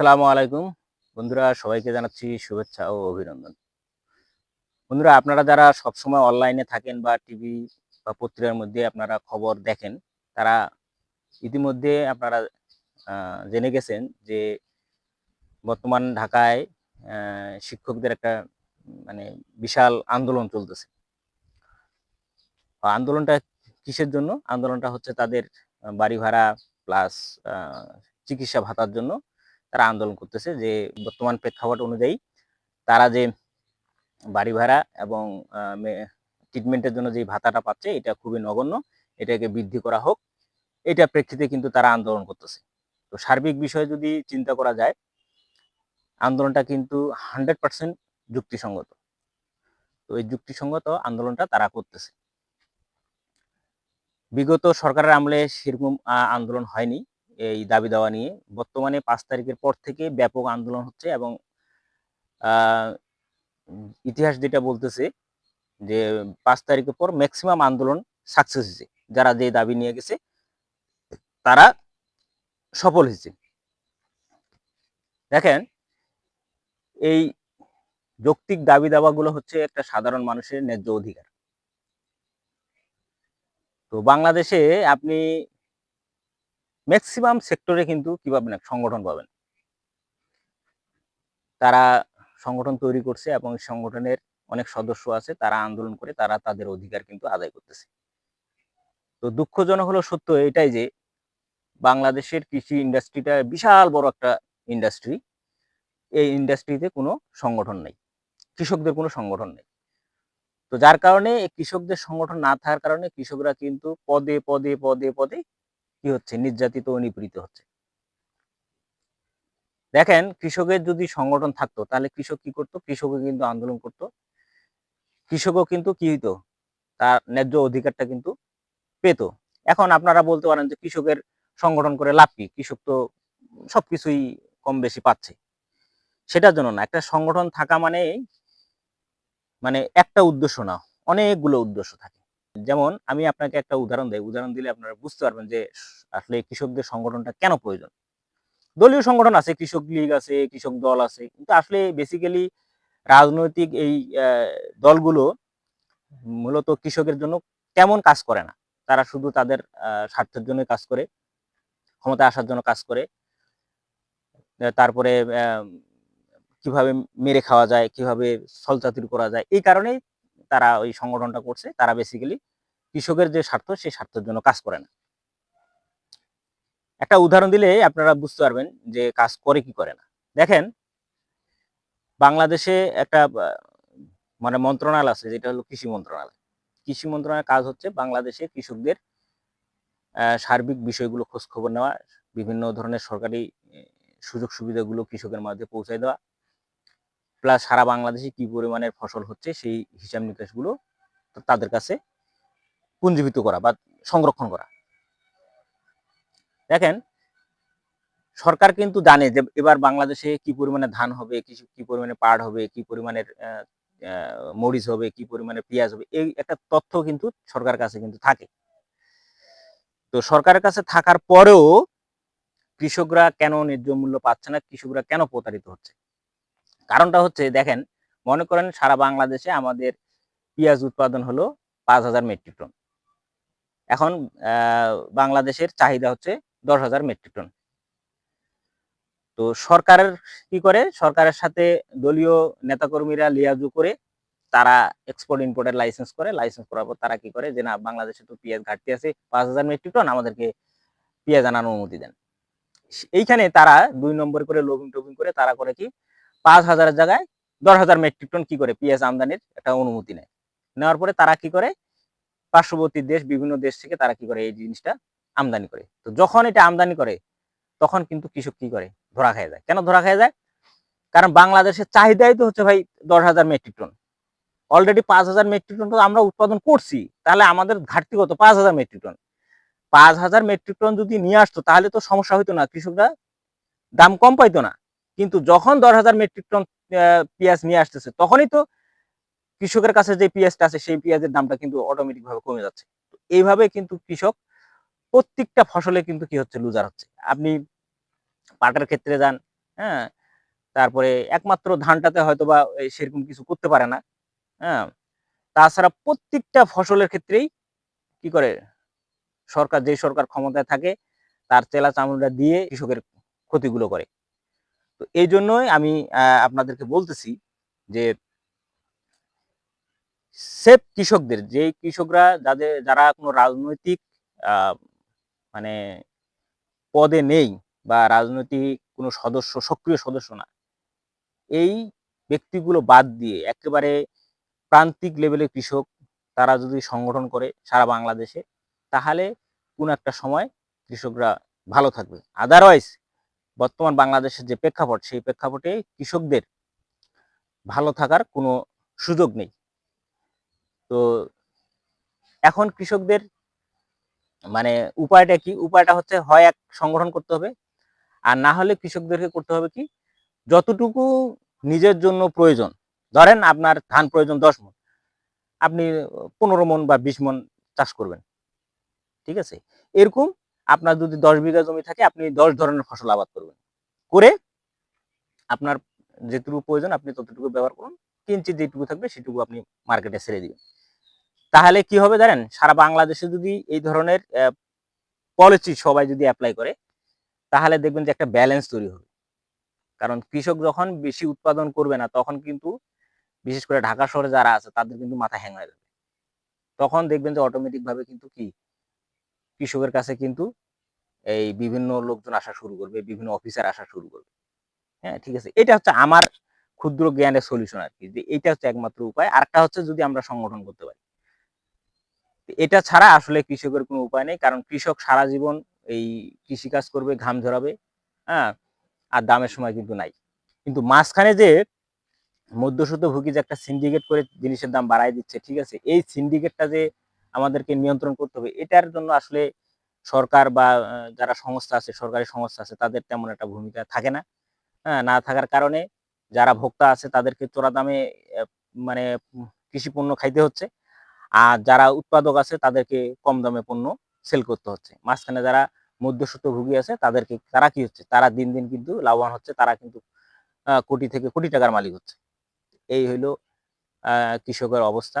আসসালামু আলাইকুম। বন্ধুরা, সবাইকে জানাচ্ছি শুভেচ্ছা ও অভিনন্দন। বন্ধুরা, আপনারা যারা সবসময় অনলাইনে থাকেন বা টিভি বা পত্রিকার মধ্যে আপনারা খবর দেখেন, তারা ইতিমধ্যে আপনারা জেনে গেছেন যে বর্তমান ঢাকায় শিক্ষকদের একটা মানে বিশাল আন্দোলন চলতেছে। আন্দোলনটা কিসের জন্য? আন্দোলনটা হচ্ছে তাদের বাড়ি ভাড়া প্লাস চিকিৎসা ভাতার জন্য। তারা আন্দোলন করতেছে যে বর্তমান প্রেক্ষাপট অনুযায়ী তারা যে বাড়ি ভাড়া এবং ট্রিটমেন্টের জন্য যে ভাতাটা পাচ্ছে এটা খুবই নগণ্য, এটাকে বৃদ্ধি করা হোক। এটা প্রেক্ষিতে কিন্তু তারা আন্দোলন করতেছে। তো সার্বিক বিষয়ে যদি চিন্তা করা যায়, আন্দোলনটা কিন্তু হান্ড্রেড পার্সেন্ট যুক্তিসঙ্গত। তো এই যুক্তিসঙ্গত আন্দোলনটা তারা করতেছে। বিগত সরকারের আমলে সেরকম আন্দোলন হয়নি। এই দাবি দেওয়া নিয়ে। বর্তমানে পাঁচ তারিখের পর থেকে ব্যাপক আন্দোলন হচ্ছে এবং ইতিহাস যেটা বলতেছে যে পাঁচ তারিখের পর ম্যাক্সিমাম আন্দোলন সাকসেস হয়েছে। যারা যে দাবি নিয়ে গেছে, তারা সফল হয়েছে। দেখেন, এই যৌক্তিক দাবি দাবাগুলো হচ্ছে একটা সাধারণ মানুষের ন্যায্য অধিকার। তো বাংলাদেশে আপনি ম্যাক্সিমাম সেক্টরে কিন্তু কি পাবেন? সংগঠন পাবেন। তারা সংগঠন তৈরি করছে এবং সংগঠনের অনেক সদস্য আছে, তারা আন্দোলন করে তারা তাদের অধিকার কিন্তু আদায় করতেছে। তো দুঃখজনক হলো সত্য এটাই যে, বাংলাদেশের কৃষি ইন্ডাস্ট্রিটা বিশাল বড় একটা ইন্ডাস্ট্রি এই ইন্ডাস্ট্রিতে কোনো সংগঠন নেই। কৃষকদের কোনো সংগঠন নেই। তো যার কারণে কৃষকদের সংগঠন না থাকার কারণে কৃষকরা কিন্তু পদে পদে পদে পদে কি হচ্ছে? নির্যাতিত ও নিপীড়িত হচ্ছে। দেখেন, কৃষকের যদি সংগঠন থাকতো, তাহলে কৃষক কি করতো? কৃষকও কিন্তু আন্দোলন করতো। কৃষকও কিন্তু কি হইতো? তার ন্যায্য অধিকারটা কিন্তু পেতো। এখন আপনারা বলতে পারেন যে কৃষকের সংগঠন করে লাভ কি? কৃষক তো সবকিছুই কম বেশি পাচ্ছে। সেটার জন্য না, একটা সংগঠন থাকা মানে মানে একটা উদ্দেশ্য না, অনেকগুলো উদ্দেশ্য থাকে। যেমন আমি আপনাকে একটা উদাহরণ দেই। উদাহরণ দিলে আপনারা বুঝতে পারবেন যে আসলে কৃষকদের সংগঠনটা কেন প্রয়োজন। দলীয় সংগঠন আছে, কৃষক লীগ আছে, কৃষক দল আছে। কিন্তু আসলে বেসিক্যালি রাজনৈতিক এই দলগুলো মূলত কৃষকের জন্য তেমন কাজ করে না। তারা শুধু তাদের স্বার্থের জন্য কাজ করে ক্ষমতা আসার জন্য কাজ করে। তারপরে কীভাবে মেরে খাওয়া যায়, কীভাবে ছলচাতুরি করা যায়, এই কারণেই তারা ওই সংগঠনটা করছে, তারা বেসিক্যালি কৃষকের যে স্বার্থ, সেই স্বার্থের জন্য কাজ করে না। একটা উদাহরণ দিলে আপনারা বুঝতে পারবেন যে কাজ করে কি করে না। দেখেন, বাংলাদেশে একটা মানে মন্ত্রণালয় আছে, যেটা হলো কৃষি মন্ত্রণালয়। কৃষি মন্ত্রণালয়ের কাজ হচ্ছে বাংলাদেশে কৃষকদের সার্বিক বিষয়গুলো খোঁজ খবর নেওয়া, বিভিন্ন ধরনের সরকারি সুযোগ সুবিধাগুলো কৃষকের মাঝে পৌঁছায় দেওয়া প্লাস সারা বাংলাদেশে কি পরিমাণের ফসল হচ্ছে সেই হিসাব নিকাশগুলো তাদের কাছে পুঞ্জীভূত করা বা সংরক্ষণ করা। দেখেন, সরকার কিন্তু জানে যে এবার বাংলাদেশে কি পরিমাণে ধান হবে, কি কি পরিমাণে পাট হবে, কি পরিমাণের মরিচ হবে, কি পরিমাণে পেঁয়াজ হবে, এই একটা তথ্য কিন্তু সরকার কাছে কিন্তু থাকে। তো সরকারের কাছে থাকার পরেও কৃষকরা কেন ন্যায্য মূল্য পাচ্ছে না, কৃষকরা কেন প্রতারিত হচ্ছে? কারণটা হচ্ছে, দেখেন, মনে করেন সারা বাংলাদেশে আমাদের পেঁয়াজ উৎপাদন হলো পাঁচ হাজার মেট্রিক টন। এখন বাংলাদেশের চাহিদা হচ্ছে দশ হাজার মেট্রিক টন। তো সরকারের কি করে? সরকারের সাথে দলীয় নেতাকর্মীরা লিয়াজু করে তারা এক্সপোর্ট ইম্পোর্টের লাইসেন্স করে। লাইসেন্স করার পর তারা কি করে? যে না, বাংলাদেশে তো পেঁয়াজ ঘাটতি আছে, পাঁচ হাজার মেট্রিক টন আমাদেরকে পেঁয়াজ আনার অনুমতি দেন। এইখানে তারা দুই নম্বর করে লোভিং টোভিং করে তারা করে কি? পাঁচ হাজারের জায়গায় দশ হাজার মেট্রিক টন কি করে পেঁয়াজ আমদানির একটা অনুমতি নেয়। নেওয়ার পরে তারা কি করে? পার্শ্ববর্তী দেশ, বিভিন্ন দেশ থেকে তারা কি করে এই জিনিসটা আমদানি করে। তো যখন এটা আমদানি করে, তখন কিন্তু কৃষক কি করে? ধরা খেয়ে যায়। কেন ধরা খেয়ে যায়? কারণ বাংলাদেশের চাহিদাই তো হচ্ছে ভাই দশ হাজার মেট্রিক টন। অলরেডি পাঁচ হাজার মেট্রিক টন তো আমরা উৎপাদন করছি, তাহলে আমাদের ঘাটতি কত? পাঁচ হাজার মেট্রিক টন। পাঁচ হাজার মেট্রিক টন যদি নিয়ে আসতো, তাহলে তো সমস্যা হইতো না। কৃষকরা দাম কম পাইতো না। কিন্তু যখন দশ হাজার মেট্রিক টন পেঁয়াজ নিয়ে আসতেছে, তখনই তো কৃষকের কাছে যে পেঁয়াজটা আছে, সেই পেঁয়াজের দামটা কিন্তু অটোমেটিক ভাবে কমে যাচ্ছে। এইভাবে কিন্তু কৃষক প্রত্যেকটা ফসলে কিন্তু কি হচ্ছে লুজার হচ্ছে। আপনি পাটের ক্ষেত্রে যান হ্যাঁ তারপরে একমাত্র ধানটাতে হয়তো বা সেরকম কিছু করতে পারে না হ্যাঁ তাছাড়া প্রত্যেকটা ফসলের ক্ষেত্রেই কি করে, সরকার, যে সরকার ক্ষমতায় থাকে, তার চেলা চামড়া দিয়ে কৃষকের ক্ষতিগুলো করে। তো এই জন্যই আমি আপনাদেরকে বলতেছি যে সেফ কৃষকদের, যে কৃষকরা যাদের, যারা কোনো রাজনৈতিক মানে পদে নেই বা রাজনৈতিক কোনো সদস্য, সক্রিয় সদস্য না, এই ব্যক্তিগুলো বাদ দিয়ে একেবারে প্রান্তিক লেভেলের কৃষক তারা যদি সংগঠন করে সারা বাংলাদেশে, তাহলে কোনো একটা সময় কৃষকরা ভালো থাকবে। আদারওয়াইজ বর্তমান বাংলাদেশের যে প্রেক্ষাপট, সেই প্রেক্ষাপটে কৃষকদের ভালো থাকার কোনো সুযোগ নেই। তো এখন কৃষকদের মানে উপায়টা কি? উপায়টা হচ্ছে হয় এক, সংগঠন করতে হবে। আর না হলে কৃষকদেরকে করতে হবে কি? যতটুকু নিজের জন্য প্রয়োজন। ধরেন আপনার ধান প্রয়োজন দশ মন। আপনি পনেরো মন বা বিশ মন চাষ করবেন। ঠিক আছে? এরকম আপনার যদি দশ বিঘা জমি থাকে, আপনি দশ ধরনের ফসল আবাদ করবেন। করে আপনার যেটুকু প্রয়োজন, আপনি ততটুকু ব্যবহার করুন। কিঞ্চিত যেটুকু থাকবে, সেটুকু আপনি মার্কেটে ছেড়ে দিবেন। তাহলে কি হবে জানেন? সারা বাংলাদেশে যদি এই ধরনের পলিসি সবাই যদি অ্যাপ্লাই করে, তাহলে দেখবেন যে একটা ব্যালেন্স তৈরি হবে। কারণ কৃষক যখন বেশি উৎপাদন করবে না, তখন কিন্তু বিশেষ করে ঢাকা শহরে যারা আছে, তাদের কিন্তু মাথা হ্যাং হয়ে যাবে। তখন দেখবেন যে অটোমেটিক ভাবে কিন্তু কি কৃষকের কাছে কিন্তু এই বিভিন্ন লোকজন আসা শুরু করবে, বিভিন্ন অফিসার আসা শুরু করবে। হ্যাঁ ঠিক আছে? এটা হচ্ছে আমার ক্ষুদ্র জ্ঞানের সলিউশন আর কি, যে এটা হচ্ছে একমাত্র উপায়। আরেকটা হচ্ছে যদি আমরা সংগঠন করতে পারি। এটা ছাড়া আসলে কৃষকের কোনো উপায় নেই, কারণ কৃষক সারা জীবন এই কৃষিকাজ করবে, ঘাম ঝরাবে হ্যাঁ আর দামের সময় কিন্তু নাই। কিন্তু মাঝখানে যে মধ্যসূত্রভোগী যে একটা সিন্ডিকেট করে জিনিসের দাম বাড়াই দিচ্ছে, ঠিক আছে? এই সিন্ডিকেটটা যে আমাদেরকে নিয়ন্ত্রণ করতে হবে। এটার জন্য আসলে সরকার বা যারা সংস্থা আছে, সরকারি সংস্থা আছে, তাদের তেমন একটা ভূমিকা থাকে না। হ্যাঁ না থাকার কারণে যারা ভোক্তা আছে, তাদেরকে চোরা দামে মানে কৃষি পণ্য খাইতে হচ্ছে। আর যারা উৎপাদক আছে, তাদেরকে কম দামে পণ্য সেল করতে হচ্ছে। মাঝখানে যারা মধ্যস্বত্বভোগী আছে, তাদেরকে তারা কি হচ্ছে? তারা দিন দিন কিন্তু লাভবান হচ্ছে, তারা কিন্তু কোটি থেকে কোটি টাকার মালিক হচ্ছে। এই হইল কৃষকের অবস্থা।